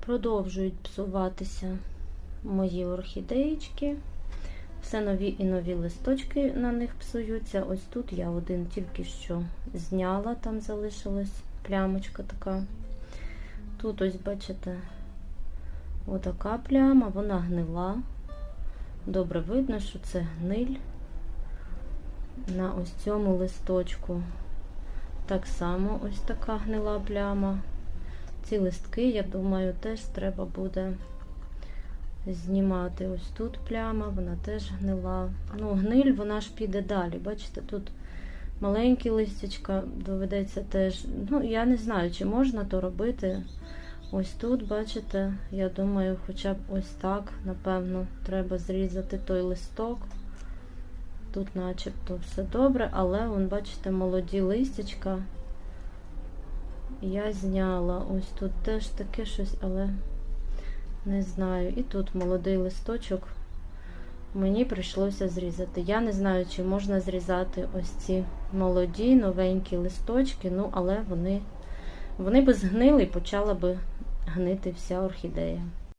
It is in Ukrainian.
Продовжують псуватися мої орхідеєчки. Все нові і нові листочки на них псуються. Ось тут я один тільки що зняла, там залишилась плямочка така. Тут ось, бачите, отака пляма, вона гнила. Добре видно, що це гниль на ось цьому листочку. Так само ось така гнила пляма. Ці листки, я думаю, теж треба буде знімати. Ось тут пляма, вона теж гнила. Ну, гниль, вона ж піде далі. Бачите, тут маленькі листячка доведеться теж. Ну, я не знаю, чи можна то робити. Ось тут, бачите, я думаю, хоча б ось так, напевно, треба зрізати той листок. Тут начебто все добре, але, вон, бачите, молоді листячка. Я зняла. Ось тут теж таке щось, але не знаю. І тут молодий листочок мені прийшлося зрізати. Я не знаю, чи можна зрізати ось ці молоді, новенькі листочки, ну, але вони, вони би згнили і почала би гнити вся орхідея.